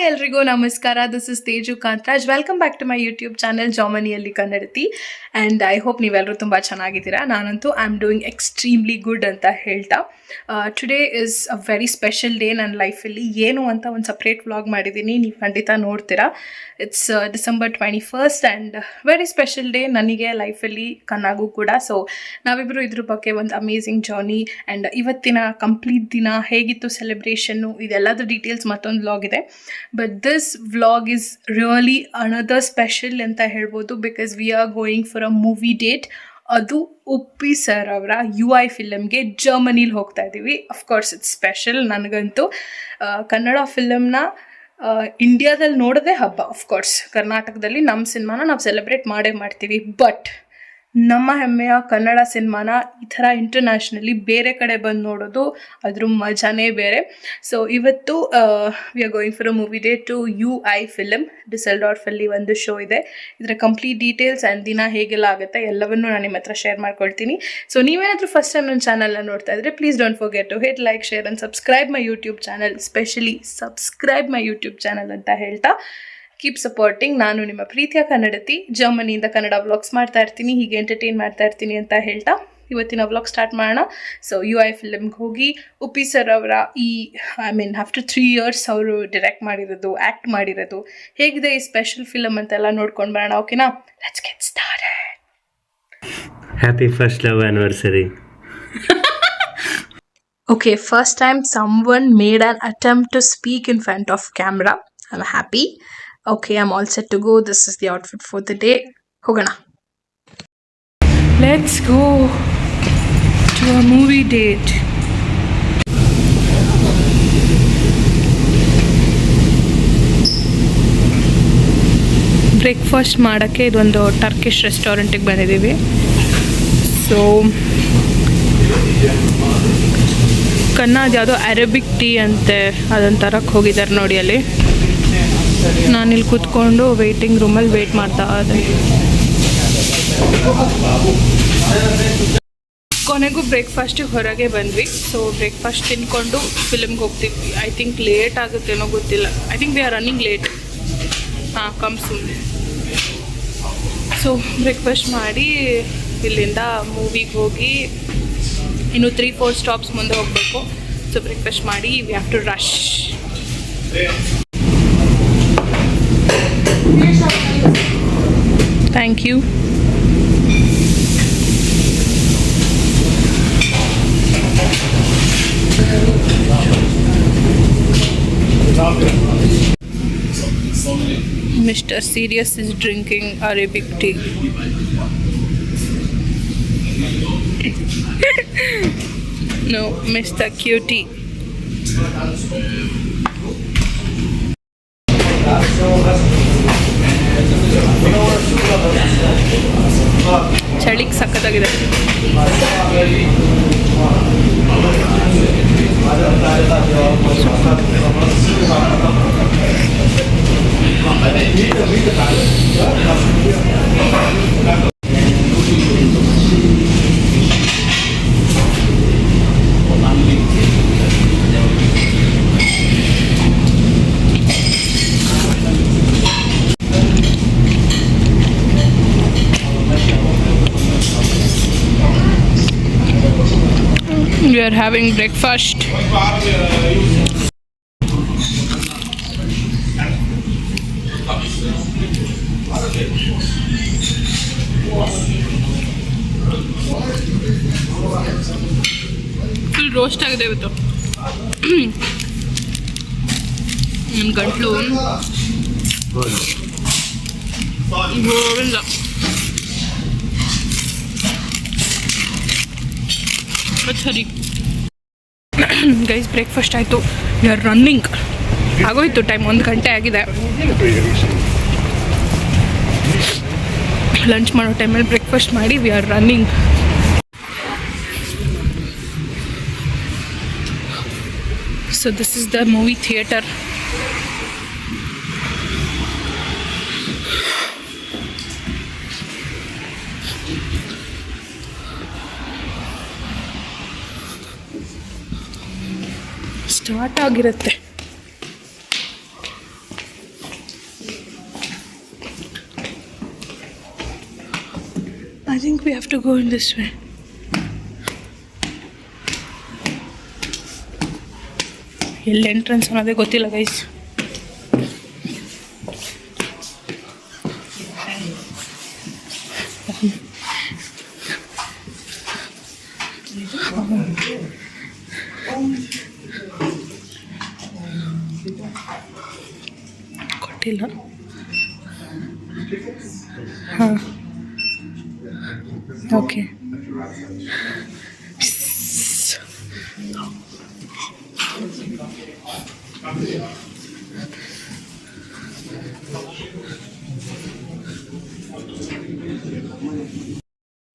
Hi ಎಲ್ರಿಗೂ ನಮಸ್ಕಾರ. This is Teju Kantharaj. Welcome back to my YouTube channel ಜಾಮನಿಯಲ್ಲಿ ಕನ್ನಡತಿ and I hope ನೀವೆಲ್ಲರೂ ತುಂಬ ಚೆನ್ನಾಗಿದ್ದೀರಾ. ನಾನಂತೂ I am doing extremely good ಅಂತ ಹೇಳ್ತಾ. Today is a very special day ನನ್ನ ಲೈಫಲ್ಲಿ ಏನು ಅಂತ ಒಂದು ಸಪ್ರೇಟ್ ವ್ಲಾಗ್ ಮಾಡಿದ್ದೀನಿ. ನೀವು ಖಂಡಿತ ನೋಡ್ತೀರಾ. It's December twenty first and very special day ನನಗೆ ಲೈಫಲ್ಲಿ ಕನ್ನಾಗೂ ಕೂಡ. ಸೊ ನಾವಿಬ್ಬರು ಇದ್ರ ಬಗ್ಗೆ ಒಂದು ಅಮೇಝಿಂಗ್ ಜರ್ನಿ ಆ್ಯಂಡ್ ಇವತ್ತಿನ ಕಂಪ್ಲೀಟ್ ದಿನ ಹೇಗಿತ್ತು ಸೆಲೆಬ್ರೇಷನ್ನು ಇದೆಲ್ಲದ ಡೀಟೇಲ್ಸ್ ಮತ್ತೊಂದು ವ್ಲಾಗ್ ಇದೆ. But this vlog is really another special ಅಂತ ಹೇಳ್ಬೋದು because we are going for a movie date ಅದು ಉಪ್ಪಿ ಸರ್ ಅವರ ಯು ಐ ಫಿಲಮ್ಗೆ ಜರ್ಮನಿಲಿ ಹೋಗ್ತಾ ಇದ್ದೀವಿ ಅಫ್ಕೋರ್ಸ್ ಇಟ್ಸ್ ಸ್ಪೆಷಲ್ ನನಗಂತೂ. ಕನ್ನಡ ಫಿಲಮ್ನ ಇಂಡಿಯಾದಲ್ಲಿ ನೋಡೋದೇ ಹಬ್ಬ. ಅಫ್ಕೋರ್ಸ್ ಕರ್ನಾಟಕದಲ್ಲಿ ನಮ್ಮ ಸಿನಿಮಾನ ನಾವು ಸೆಲೆಬ್ರೇಟ್ ಮಾಡೇ ಮಾಡ್ತೀವಿ. ಬಟ್ ನಮ್ಮ ಹೆಮ್ಮೆಯ ಕನ್ನಡ ಸಿನಿಮಾನ ಈ ಥರ ಇಂಟರ್ನ್ಯಾಷನಲಿ ಬೇರೆ ಕಡೆ ಬಂದು ನೋಡೋದು ಅದ್ರ ಮಜಾನೇ ಬೇರೆ. ಸೊ ಇವತ್ತು we are going for a movie day to U I film ಡಿಸೆಲ್ಡಾರ್ಫಲ್ಲಿ ಒಂದು ಶೋ ಇದೆ. ಇದರ ಕಂಪ್ಲೀಟ್ ಡೀಟೇಲ್ಸ್ ಆ್ಯಂಡ್ ದಿನ ಹೇಗೆಲ್ಲ ಆಗುತ್ತೆ ಎಲ್ಲವನ್ನೂ ನಾನು ನಿಮ್ಮ ಹತ್ರ ಶೇರ್ ಮಾಡ್ಕೊಳ್ತೀನಿ. ಸೊ ನೀವೇನಾದರೂ ಫಸ್ಟ್ ಟೈಮ್ ನನ್ನ ಚಾನಲ್ನ ನೋಡ್ತಾ ಇದ್ರೆ please don't forget to hit like share and subscribe my YouTube channel specially subscribe my YouTube channel ಅಂತ ಹೇಳ್ತಾ. ಕೀಪ್ ಸಪೋರ್ಟಿಂಗ್ ನಾನು ನಿಮ್ಮ ಪ್ರೀತಿಯ ಕನ್ನಡತಿ. ಜರ್ಮನಿಯಿಂದ ಕನ್ನಡ ವ್ಲಾಗ್ಸ್ ಮಾಡ್ತಾ ಇರ್ತೀನಿ. ಹೀಗೆ ಎಂಟರ್ಟೈನ್ ಮಾಡ್ತಾ ಇರ್ತೀನಿ ಅಂತ ಹೇಳ್ತಾ ಇವತ್ತಿನ ವ್ಲಾಗ್ ಸ್ಟಾರ್ಟ್ ಮಾಡೋಣ. ಸೊ ಯು ಐ ಫಿಲಮ್ಗೆ ಹೋಗಿ ಉಪ್ಪಿ ಸರ್ ಅವರ ಈ I mean after three years ಅವರು ಡಿರೆಕ್ಟ್ ಮಾಡಿರೋದು ಆ್ಯಕ್ಟ್ ಮಾಡಿರೋದು. ಹೇಗಿದೆ ಈ ಸ್ಪೆಷಲ್ ಫಿಲಮ್ ಅಂತೆಲ್ಲ ನೋಡ್ಕೊಂಡು ಬರೋಣ ಓಕೆನಾ let's get started happy first love anniversary Okay, first time someone made an attempt to speak in front of camera. I'm happy. Okay I am all set to go this is the outfit for the day ಹೋಗೋಣ let's go to a movie date breakfast ಮಾಡೋಕ್ಕೆ ಇದೊಂದು Turkish ರೆಸ್ಟೋರೆಂಟಿಗೆ ಬಂದಿದ್ದೀವಿ. So Kannada ಯಾವುದೋ Arabic tea ಅಂತೆ ಅದನ್ನು ತರಕ್ಕೆ ಹೋಗಿದ್ದಾರೆ ನೋಡಿ ಅಲ್ಲಿ. ನಾನಿಲ್ಲಿ ಕೂತ್ಕೊಂಡು ವೆಯ್ಟಿಂಗ್ ರೂಮಲ್ಲಿ ವೇಟ್ ಮಾಡ್ತಾ ಇದ್ದೆ. ಕೊನೆಗೂ ಬ್ರೇಕ್ಫಾಸ್ಟಿಗೆ ಹೊರಗೆ ಬಂದ್ವಿ. ಸೊ ಬ್ರೇಕ್ಫಾಸ್ಟ್ ತಿನ್ಕೊಂಡು ಫಿಲಮ್ಗೆ ಹೋಗ್ತೀವಿ ಐ ಥಿಂಕ್ ಲೇಟ್ ಆಗುತ್ತೇನೋ ಗೊತ್ತಿಲ್ಲ. I think we are running late ಹಾಂ ಕಮ್ ಸೂನ್ ಸೊ ಬ್ರೇಕ್ಫಾಸ್ಟ್ ಮಾಡಿ ಇಲ್ಲಿಂದ ಮೂವಿಗೆ ಹೋಗಿ ಇನ್ನು ತ್ರೀ ಫೋರ್ ಸ್ಟಾಪ್ಸ್ ಮುಂದೆ ಹೋಗಬೇಕು. ಸೊ ಬ್ರೇಕ್ಫಾಸ್ಟ್ ಮಾಡಿ we have to rush Thank you. Mr. Sirius is drinking Arabic tea. no, Mr. Cutie. ಚಳಿಗೆ ಸಖತ್ತಾಗಿದೆ. We are having breakfast. Full roast ಆಗಿದೆ ಇವತ್ತು ನನ್ನ ಗಂಟ್ಲು ಗೋವಿಂದ ಸರಿ ಗೈಸ್ ಬ್ರೇಕ್ಫಾಸ್ಟ್ ಆಯಿತು. ವಿ ಆರ್ ರನ್ನಿಂಗ್ ಆಗೋಯ್ತು ಟೈಮ್ ಒಂದು ಗಂಟೆ ಆಗಿದೆ. ಲಂಚ್ ಮಾಡೋ ಟೈಮಲ್ಲಿ ಬ್ರೇಕ್ಫಾಸ್ಟ್ ಮಾಡಿ we are running so this is the movie theatre start ಆಗಿರುತ್ತೆ. I think we have to go in this way ಎಲ್ಲಿ ಎಂಟ್ರೆನ್ಸ್ ಅನ್ನೋದೇ ಗೊತ್ತಿಲ್ಲ ಗೈಸ್ ಕೊಟ್ಟಿಲ್ಲ ಹಾಂ. ಓಕೆ.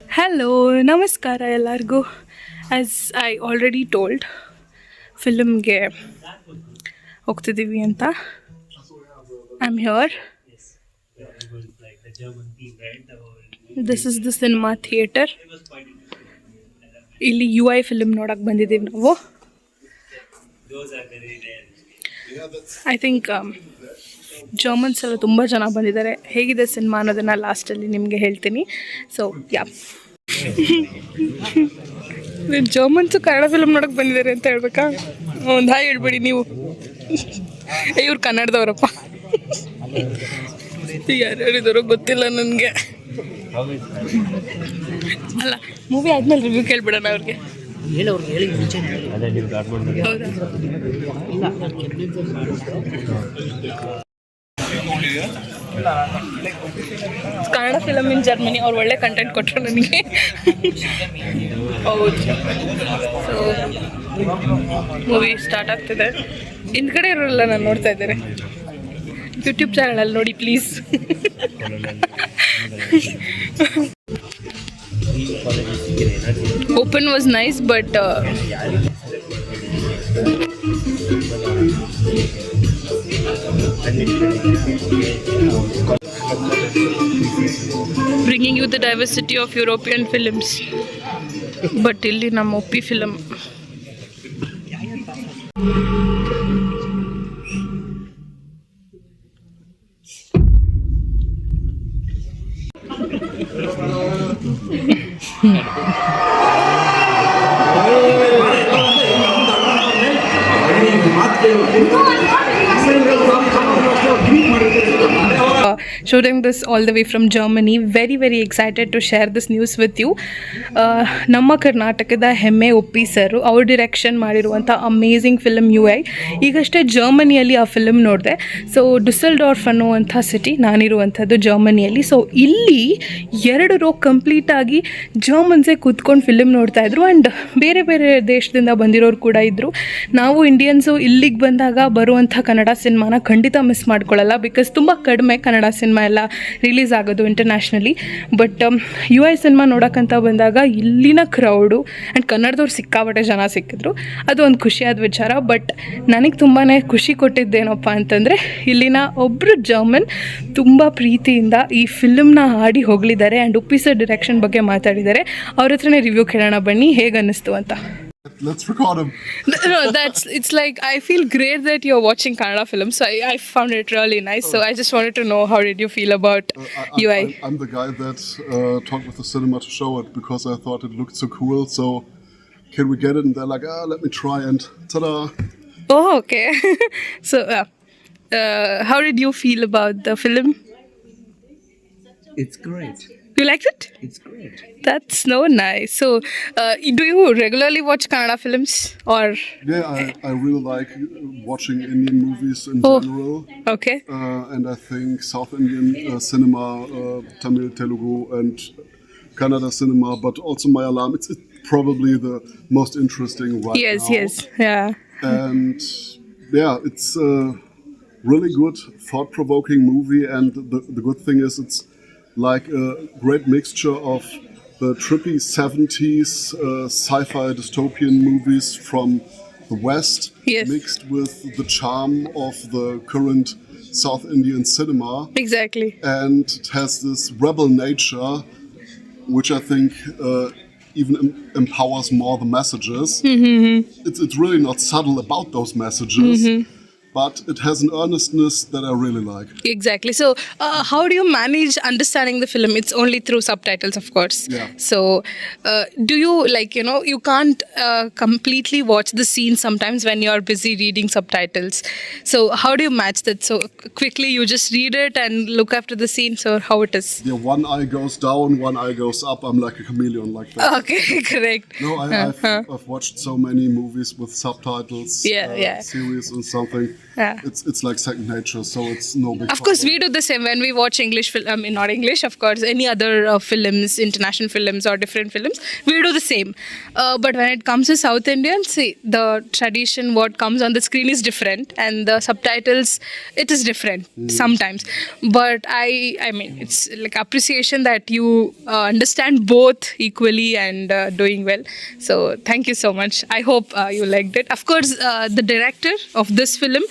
ಹಲೋ ನಮಸ್ಕಾರ ಎಲ್ಲರಿಗೂ. ಆ್ಯಸ್ ಐ ಆಲ್ರೆಡಿ ಟೋಲ್ಡ್ ಫಿಲಮ್ಗೆ ಹೋಗ್ತಿದ್ದೀವಿ ಅಂತ. I am here this is the cinema theatre ಇಲ್ಲಿ ಯು ಐ ಫಿಲ್ಮ್ ನೋಡಕ್ಕೆ ಬಂದಿದ್ದೀವಿ ನಾವು. ಐ ಥಿಂಕ್ ಜರ್ಮನ್ಸ್ ಎಲ್ಲ ತುಂಬ ಜನ ಬಂದಿದ್ದಾರೆ. ಹೇಗಿದೆ ಸಿನಿಮಾ ಅನ್ನೋದನ್ನು ಲಾಸ್ಟಲ್ಲಿ ನಿಮಗೆ ಹೇಳ್ತೀನಿ. So yeah Germans Kannada film ನೋಡಕ್ಕೆ ಬಂದಿದ್ದಾರೆ ಅಂತ ಹೇಳ್ಬೇಕಾ? ಒಂದು ಹಾಯ್ ಹೇಳ್ಬೇಡಿ ನೀವು. ಇವ್ರು ಕನ್ನಡದವರಪ್ಪ. ಯಾರು ಹೇಳಿದವರು ಗೊತ್ತಿಲ್ಲ ನನಗೆ. ಅಲ್ಲ ಮೂವಿ ಆದ್ಮೇಲೆ ರಿವ್ಯೂ ಕೇಳ್ಬಿಡೋಣ ಅವ್ರಿಗೆ. ಕನ್ನಡ ಫಿಲಮ್ ಇನ್ ಜರ್ಮನಿ ಅವ್ರು ಒಳ್ಳೆ ಕಂಟೆಂಟ್ ಕೊಟ್ಟರು ನನಗೆ. ಹೌದು. ಸೊ ಮೂವಿ ಸ್ಟಾರ್ಟ್ ಆಗ್ತಿದೆ. ಹಿಂದ್ಗಡೆ ಇರೋಲ್ಲ ನಾನು ನೋಡ್ತಾ ಇದ್ದಾರೆ ಯೂಟ್ಯೂಬ್ ಚಾನಲಲ್ಲಿ ನೋಡಿ please open was nice but bringing you the diversity of European films but ಇಲ್ಲಿ ನಮ್ಮ Uppi film 嗯。This all all way way from Germany very very excited to share this news with you ನಮ್ಮ ಕರ್ನಾಟಕದ ಹೆಮ್ಮೆ ಒಪ್ಪಿ sir, ಅವ್ರ direction ಮಾಡಿರುವಂಥ amazing film you I ಈಗಷ್ಟೇ ಜರ್ಮನಿಯಲ್ಲಿ ಆ ಫಿಲಮ್ ನೋಡಿದೆ. ಸೊ ಡುಸಲ್ಡಾರ್ಫ್ ಅನ್ನುವಂಥ ಸಿಟಿ ನಾನಿರುವಂಥದ್ದು ಜರ್ಮನಿಯಲ್ಲಿ ಸೊ ಇಲ್ಲಿ ಎರಡು ರೋ ಕಂಪ್ಲೀಟಾಗಿ ಜರ್ಮನ್ಸೇ ಕೂತ್ಕೊಂಡು ಫಿಲಮ್ ನೋಡ್ತಾ ಇದ್ರು ಆ್ಯಂಡ್ ಬೇರೆ ಬೇರೆ ದೇಶದಿಂದ ಬಂದಿರೋರು ಕೂಡ ಇದ್ದರು ನಾವು ಇಂಡಿಯನ್ಸು ಇಲ್ಲಿಗೆ ಬಂದಾಗ ಬರುವಂಥ ಕನ್ನಡ ಸಿನಿಮಾನ ಖಂಡಿತ ಮಿಸ್ ಮಾಡ್ಕೊಳ್ಳಲ್ಲ ಬಿಕಾಸ್ ತುಂಬ ಕಡಿಮೆ ಕನ್ನಡ ಸಿನಿಮಾ ಎಲ್ಲ ರಿಲೀಸ್ ಆಗೋದು internationally but U I cinema ನೋಡೋಕ್ಕಂತ ಬಂದಾಗ ಇಲ್ಲಿನ ಕ್ರೌಡು ಆ್ಯಂಡ್ ಕನ್ನಡದವ್ರು ಸಿಕ್ಕಾಪಟ್ಟೆ ಜನ ಸಿಕ್ಕಿದ್ರು. ಅದು ಒಂದು ಖುಷಿಯಾದ ವಿಚಾರ. ಬಟ್ ನನಗೆ ತುಂಬಾ ಖುಷಿ ಕೊಟ್ಟಿದ್ದೇನಪ್ಪ ಅಂತಂದರೆ, ಇಲ್ಲಿನ ಒಬ್ಬರು ಜರ್ಮನ್ ತುಂಬ ಪ್ರೀತಿಯಿಂದ ಈ ಫಿಲ್ಮ್ನ ಹಾಡಿ ಹೋಗಲಿದ್ದಾರೆ ಆ್ಯಂಡ್ ಉಪ್ಪಿಸೋ ಡಿರೆಕ್ಷನ್ ಬಗ್ಗೆ ಮಾತಾಡಿದ್ದಾರೆ. ಅವ್ರ ಹತ್ರನೇ ರಿವ್ಯೂ ಕೇಳೋಣ ಬನ್ನಿ ಹೇಗೆ ಅನ್ನಿಸ್ತು ಅಂತ. Let's record him. no, that's it's like I feel great that you're watching Kannada films. So I, I found it really nice. So I just wanted to know how did you feel about Uh, I, UI? I, I'm the guy that uh, talked with the cinema to show it because I thought it looked so cool. So, can we get it? And they're like, ah, let me try. And ta-da! oh, okay. so uh, uh, how did you feel about the film? It's great. You liked it? It's great. That's so nice. So, uh, do you regularly watch Kannada films or Yeah, I, I really like watching Indian movies in Oh. general. okay? Uh, and I think South Indian uh, cinema, uh, Tamil, Telugu, and Kannada cinema, but also Malayalam. It's, it's probably the most interesting right Yes, now. yes, yeah. and yeah, it's a really good, thought-provoking movie. And the, the good thing is, it's like a great mixture of the trippy 70s uh, sci-fi dystopian movies from the West, Yes. mixed with the charm of the current South Indian cinema, Exactly. and it has this rebel nature, which I think uh, even em- empowers more the messages. It's, it's really not subtle about those messages, but it has an earnestness that I really like. Exactly. So, uh, how do you manage understanding the film? It's only through subtitles, of course. Yeah. So, uh, do you like you know you can't uh, completely watch the scene sometimes when you're busy reading subtitles. So, how do you match that? So quickly you just read it and look after the scene. So how it is? Yeah, one eye goes down, one eye goes up. I'm like a chameleon like that. Okay, correct. No, I, I've, I've watched so many movies with subtitles, Uh-huh. Yeah, uh, yeah. series and something. Yeah. It's it's like second nature, so it's no big. Of course, we do the same when we watch English film. I mean, not English, of course. Any other uh, films, international films or different films, we do the same. Uh, but when it comes to South Indian, see the tradition, what comes on the screen is different, and the subtitles, it is different sometimes. But I, I mean, it's like appreciation that you uh, understand both equally and uh, doing well. So thank you so much. I hope uh, you liked it. Of course, uh, the director of this film,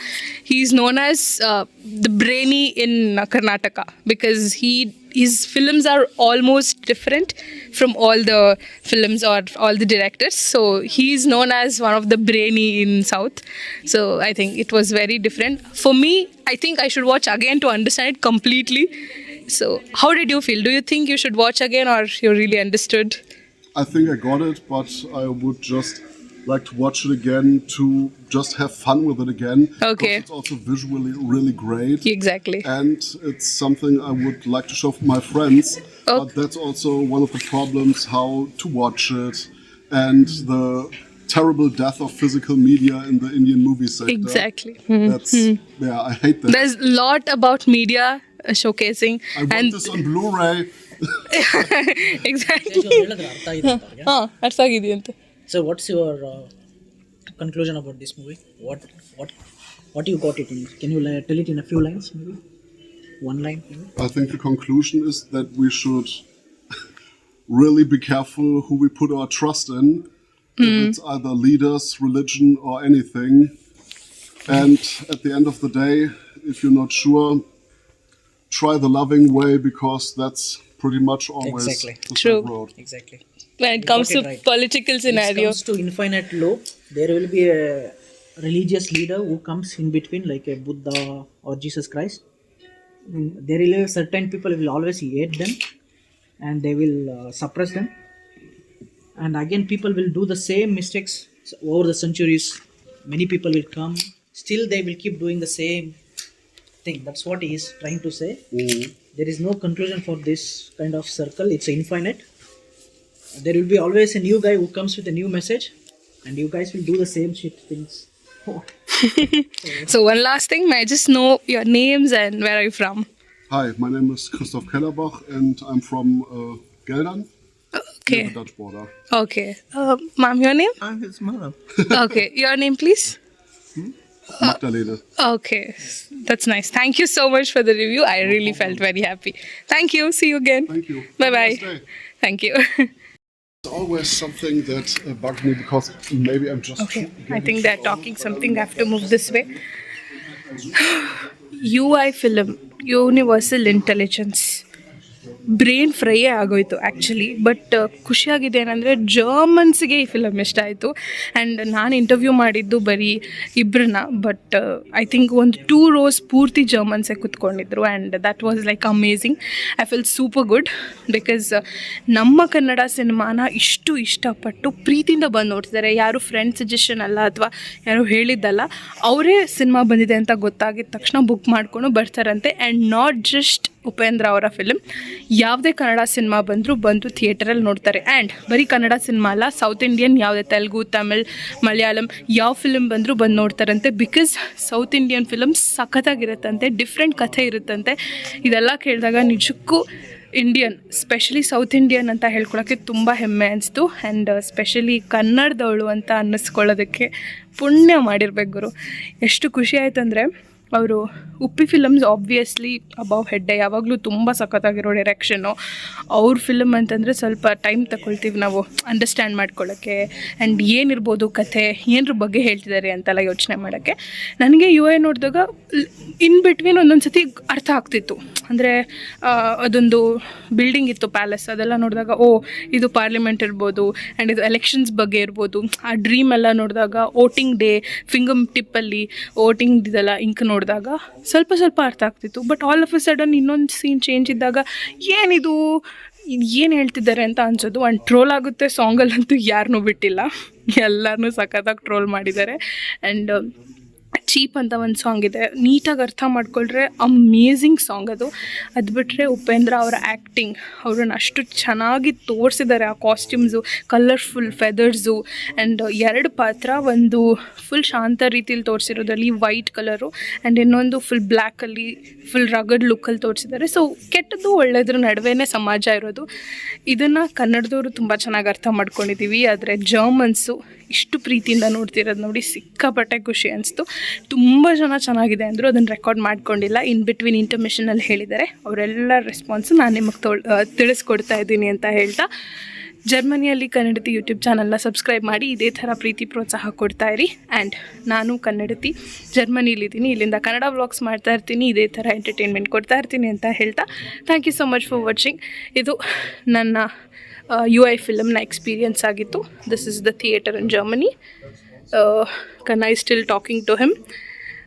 he's known as uh, the brainy in Karnataka because he his films are almost different from all the films or all the directors. So he's known as one of the brainy in South. So I think it was very different. For me, I think I should watch again to understand it completely. So how did you feel? Do you think you should watch again or you really understood? I think I got it, but I would just like to watch it again to just have fun with it again. because Okay. It's also visually really great. Exactly. And it's something I would like to show my friends. Oh. But that's also one of the problems how to watch it and the terrible death of physical media in the Indian movie sector. Exactly. That's yeah, I hate that. There's a lot about media uh, showcasing I want and this on Blu-ray. exactly. ಅವ್ರು ಹೇಳಿದ್ರೆ ಅರ್ಥ ಆಗಿದೆ so, what's your uh, conclusion about this movie? What what what you got it in? Can you uh, tell it in a few lines, maybe? One line. Maybe? I think the conclusion is that we should really be careful who we put our trust in. Mm. it's either leaders, religion, or anything. And at the end of the day, if you're not sure, try the loving way because that's pretty much always Exactly. the True. same road. Exactly. when it comes to right. political It comes to infinite loop, There will be a religious leader who comes in between, like a Buddha or Jesus Christ. Mm, there will be certain people will always hate them, and they will uh, suppress them. And again, people will do the same mistakes over the centuries. Many people will come. Still, they will keep doing the same thing. That's what he is trying to say. Mhm. There is no conclusion for this kind of circle. It's infinite. There will be always a new guy who comes with a new message and you guys will do the same shit things. So one last thing. May i just know your names and where are you from? Hi, my name is Christoph Kellerbach and I'm from uh, Geldern, near okay the Dutch border. okay. Uh, ma'am your name? I'm his mother. okay. Your name please Okay, that's nice. Thank you so much for the review. I really felt very happy. Thank you. See you again. Thank you. Bye bye. Thank you. It's always something that uh, bugs me because maybe I'm just. Okay, I think they're talking something. I have to move this way. UI film, Universal Intelligence. Brain ಫ್ರೈಯೇ ಆಗೋಯ್ತು actually but ಖುಷಿಯಾಗಿದೆ ಏನಂದರೆ ಜರ್ಮನ್ಸ್ಗೆ ಈ film ಇಷ್ಟ ಆಯಿತು and ನಾನು interview ಮಾಡಿದ್ದು ಬರೀ ಇಬ್ಬರನ್ನ ಬಟ್ ಐ ಥಿಂಕ್ ಒಂದು ಟೂ ರೋಸ್ ಪೂರ್ತಿ ಜರ್ಮನ್ಸೇ ಕುತ್ಕೊಂಡಿದ್ರು. And that was like amazing I feel super good because ನಮ್ಮ ಕನ್ನಡ ಸಿನಿಮಾನ ಇಷ್ಟು ಇಷ್ಟಪಟ್ಟು ಪ್ರೀತಿಯಿಂದ ಬಂದು ನೋಡ್ತಿದ್ದಾರೆ ಯಾರು ಫ್ರೆಂಡ್ ಸಜೆಷನ್ ಅಲ್ಲ ಅಥವಾ ಯಾರು ಹೇಳಿದ್ದಲ್ಲ, ಅವರೇ ಸಿನಿಮಾ ಬಂದಿದೆ ಅಂತ ಗೊತ್ತಾಗಿದ ತಕ್ಷಣ ಬುಕ್ ಮಾಡಿಕೊಂಡು ಬರ್ತಾರಂತೆ. ಆ್ಯಂಡ್ ನಾಟ್ ಜಸ್ಟ್ ಉಪೇಂದ್ರ ಅವರ ಫಿಲ್ಮ್ ಯಾವುದೇ ಕನ್ನಡ ಸಿನಿಮಾ ಬಂದರೂ ಬಂದು ಥಿಯೇಟರಲ್ಲಿ ನೋಡ್ತಾರೆ. ಆ್ಯಂಡ್ ಬರೀ ಕನ್ನಡ ಸಿನಿಮಾ ಅಲ್ಲ ಸೌತ್ ಇಂಡಿಯನ್ ಯಾವುದೇ ತೆಲುಗು, ತಮಿಳ್, ಮಲಯಾಳಂ ಯಾವ ಫಿಲ್ಮ್ ಬಂದರೂ ಬಂದು ನೋಡ್ತಾರಂತೆ. ಬಿಕಾಸ್ ಸೌತ್ ಇಂಡಿಯನ್ ಫಿಲಮ್ ಸಖತ್ತಾಗಿರುತ್ತಂತೆ ಡಿಫ್ರೆಂಟ್ ಕಥೆ ಇರುತ್ತಂತೆ. ಇದೆಲ್ಲ ಕೇಳಿದಾಗ ನಿಜಕ್ಕೂ ಇಂಡಿಯನ್ ಸ್ಪೆಷಲಿ ಸೌತ್ ಇಂಡಿಯನ್ ಅಂತ ಹೇಳ್ಕೊಳೋಕ್ಕೆ ತುಂಬ ಹೆಮ್ಮೆ ಅನಿಸ್ತು. ಆ್ಯಂಡ್ ಸ್ಪೆಷಲಿ ಕನ್ನಡದವಳು ಅಂತ ಅನ್ನಿಸ್ಕೊಳ್ಳೋದಕ್ಕೆ ಪುಣ್ಯ ಮಾಡಿರ್ಬೇಕು ಗುರು. ಎಷ್ಟು ಖುಷಿ ಆಯ್ತು ಅಂದರೆ ಅವರು, ಉಪ್ಪಿ ಫಿಲಮ್ಸ್ ಆಬ್ವಿಯಸ್ಲಿ ಅಬೌವ್ ಹೆಡ್ಡೆ ಯಾವಾಗಲೂ ತುಂಬ ಸಖತ್ತಾಗಿರೋ ಡೈರೆಕ್ಷನು ಅವ್ರ ಫಿಲಮ್ ಅಂತಂದರೆ ಸ್ವಲ್ಪ ಟೈಮ್ ತಗೊಳ್ತೀವಿ ನಾವು ಅಂಡರ್ಸ್ಟ್ಯಾಂಡ್ ಮಾಡ್ಕೊಳ್ಳೋಕ್ಕೆ ಆ್ಯಂಡ್ ಏನಿರ್ಬೋದು ಕಥೆ, ಏನರ ಬಗ್ಗೆ ಹೇಳ್ತಿದ್ದಾರೆ ಅಂತೆಲ್ಲ ಯೋಚನೆ ಮಾಡೋಕ್ಕೆ. ನನಗೆ ಯು ಎ ನೋಡಿದಾಗ ಇನ್ ಬಿಟ್ವೀನ್ ಒಂದೊಂದು ಸತಿ ಅರ್ಥ ಆಗ್ತಿತ್ತು. ಅಂದರೆ ಅದೊಂದು ಬಿಲ್ಡಿಂಗ್ ಇತ್ತು ಪ್ಯಾಲೇಸ್ ಅದೆಲ್ಲ ನೋಡಿದಾಗ, ಓ, ಇದು ಪಾರ್ಲಿಮೆಂಟ್ ಇರ್ಬೋದು ಆ್ಯಂಡ್ ಇದು ಎಲೆಕ್ಷನ್ಸ್ ಬಗ್ಗೆ ಇರ್ಬೋದು. ಆ ಡ್ರೀಮ್ ಎಲ್ಲ ನೋಡಿದಾಗ ವೋಟಿಂಗ್ ಡೇ ಫಿಂಗಮ್ ಟಿಪ್ಪಲ್ಲಿ ವೋಟಿಂಗ್ ಇದೆಲ್ಲ ಇಂಕ್ ನೋಡಿದಾಗ ಸ್ವಲ್ಪ ಸ್ವಲ್ಪ ಅರ್ಥ ಆಗ್ತಿತ್ತು. But all of a sudden ಇನ್ನೊಂದು ಸೀನ್ ಚೇಂಜ್ ಇದ್ದಾಗ ಏನಿದು? ಏನು ಹೇಳ್ತಿದ್ದಾರೆ ಅಂತ ಅನ್ಸೋದು. ಆ್ಯಂಡ್ ಟ್ರೋಲ್ ಆಗುತ್ತೆ ಸಾಂಗಲ್ಲಂತೂ ಯಾರನ್ನೂ ಬಿಟ್ಟಿಲ್ಲ. ಎಲ್ಲರನ್ನೂ ಸಖತ್ತಾಗಿ ಟ್ರೋಲ್ ಮಾಡಿದ್ದಾರೆ. ಆ್ಯಂಡ್ ಚೀಪ್ ಅಂತ ಒಂದು ಸಾಂಗ್ ಇದೆ. ನೀಟಾಗಿ ಅರ್ಥ ಮಾಡ್ಕೊಳ್ರೆ ಅಮೇಝಿಂಗ್ ಸಾಂಗ್ ಅದು. ಅದು ಬಿಟ್ಟರೆ ಉಪೇಂದ್ರ ಅವರ ಆ್ಯಕ್ಟಿಂಗ್ ಅವ್ರನ್ನ ಅಷ್ಟು ಚೆನ್ನಾಗಿ ತೋರಿಸಿದ್ದಾರೆ ಆ ಕಾಸ್ಟ್ಯೂಮ್ಸು ಕಲರ್ಫುಲ್ ಫೆದರ್ಸು ಆ್ಯಂಡ್ ಎರಡು ಪಾತ್ರ ಒಂದು ಫುಲ್ ಶಾಂತ ರೀತಿಯಲ್ಲಿ ತೋರಿಸಿರೋದ್ರಲ್ಲಿ ವೈಟ್ ಕಲರು ಆ್ಯಂಡ್ ಇನ್ನೊಂದು ಫುಲ್ ಬ್ಲ್ಯಾಕಲ್ಲಿ ಫುಲ್ ರಗಡ್ ಲುಕ್ಕಲ್ಲಿ ತೋರಿಸಿದ್ದಾರೆ ಸೊ ಕೆಟ್ಟದ್ದು ಒಳ್ಳೆಯದ್ರ ನಡುವೆನೇ ಸಮಾಜ ಇರೋದು. ಇದನ್ನು ಕನ್ನಡದವರು ತುಂಬ ಚೆನ್ನಾಗಿ ಅರ್ಥ ಮಾಡ್ಕೊಂಡಿದ್ದೀವಿ ಆದರೆ ಜರ್ಮನ್ಸು ಇಷ್ಟು ಪ್ರೀತಿಯಿಂದ ನೋಡ್ತಿರೋದು ನೋಡಿ ಸಿಕ್ಕಾಪಟ್ಟೆ ಖುಷಿ ಅನಿಸ್ತು. ತುಂಬ ಜನ ಚೆನ್ನಾಗಿದೆ ಅಂದರು ಅದನ್ನು ರೆಕಾರ್ಡ್ ಮಾಡ್ಕೊಂಡಿಲ್ಲ. ಇನ್ ಬಿಟ್ವೀನ್ ಇಂಟರ್ಮಿಷನಲ್ಲಿ ಹೇಳಿದ್ದಾರೆ. ಅವರೆಲ್ಲ ರೆಸ್ಪಾನ್ಸು ನಾನು ನಿಮಗೆ ತೋಳ್ ತಿಳಿಸ್ಕೊಡ್ತಾ ಇದ್ದೀನಿ ಅಂತ ಹೇಳ್ತಾ. ಜರ್ಮನಿಯಲ್ಲಿ ಕನ್ನಡತಿ ಯೂಟ್ಯೂಬ್ ಚಾನಲ್ನ ಸಬ್ಸ್ಕ್ರೈಬ್ ಮಾಡಿ, ಇದೇ ಥರ ಪ್ರೀತಿ ಪ್ರೋತ್ಸಾಹ ಕೊಡ್ತಾ ಇರಿ. ಆ್ಯಂಡ್ ನಾನು ಕನ್ನಡತಿ ಜರ್ಮನಿಲಿದ್ದೀನಿ ಇಲ್ಲಿಂದ ಕನ್ನಡ ವ್ಲಾಗ್ಸ್ ಮಾಡ್ತಾ ಇರ್ತೀನಿ. ಇದೇ ಥರ ಎಂಟರ್ಟೈನ್ಮೆಂಟ್ ಕೊಡ್ತಾ ಇರ್ತೀನಿ ಅಂತ ಹೇಳ್ತಾ. Thank you so much for watching ಇದು ನನ್ನ ಯು ಐ ಫಿಲಮ್ನ ಎಕ್ಸ್ಪೀರಿಯನ್ಸ್ ಆಗಿತ್ತು. This is the theatre in Germany can I still talking to him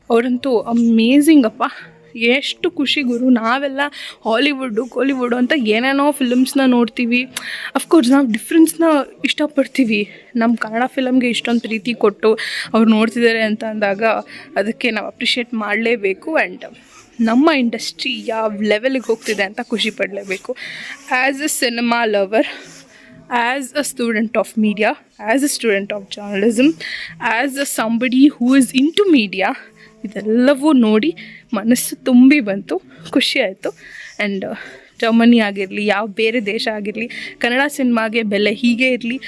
ಅವರಂತೂ ಅಮೇಝಿಂಗ್ ಅಪ್ಪ. ಎಷ್ಟು ಖುಷಿ ಗುರು. ನಾವೆಲ್ಲ ಹಾಲಿವುಡ್ಡು ಕೋಲಿವುಡ್ ಅಂತ ಏನೇನೋ ಫಿಲಮ್ಸ್ನ ನೋಡ್ತೀವಿ. ಅಫ್ಕೋರ್ಸ್ ನಾವು ಡಿಫ್ರೆನ್ಸ್ನ ಇಷ್ಟಪಡ್ತೀವಿ. ನಮ್ಮ ಕನ್ನಡ ಫಿಲಮ್ಗೆ ಇಷ್ಟೊಂದು ಪ್ರೀತಿ ಕೊಟ್ಟು ಅವ್ರು ನೋಡ್ತಿದ್ದಾರೆ ಅಂತ ಅಂದಾಗ ಅದಕ್ಕೆ ನಾವು ಅಪ್ರಿಷಿಯೇಟ್ ಮಾಡಲೇಬೇಕು ಆ್ಯಂಡ್ ನಮ್ಮ ಇಂಡಸ್ಟ್ರಿ ಯಾವ ಲೆವೆಲಿಗೆ ಹೋಗ್ತಿದೆ ಅಂತ ಖುಷಿ ಪಡಲೇಬೇಕು. As a cinema lover as a student of media as a student of journalism as a somebody who is into media, ಇದೆಲ್ಲವೂ ನೋಡಿ ಮನಸ್ಸು ತುಂಬಿ ಬಂತು ಖುಷಿ ಆಯಿತು. ಆ್ಯಂಡ್ ಜರ್ಮನಿ ಆಗಿರಲಿ ಯಾವ ಬೇರೆ ದೇಶ ಆಗಿರಲಿ ಕನ್ನಡ ಸಿನಿಮಾಗೆ ಬೆಲೆ ಹೀಗೆ ಇರಲಿ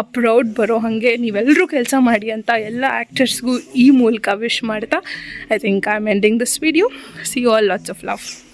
ಪ್ರೌಡ್ ಬರೋ ಹಾಗೆ ನೀವೆಲ್ಲರೂ ಕೆಲಸ ಮಾಡಿ ಅಂತ ಎಲ್ಲ ಆ್ಯಕ್ಟರ್ಸ್ಗೂ ಈ ಮೂಲಕ ವಿಶ್ ಮಾಡ್ತಾ I think I am ending this video see all lots of love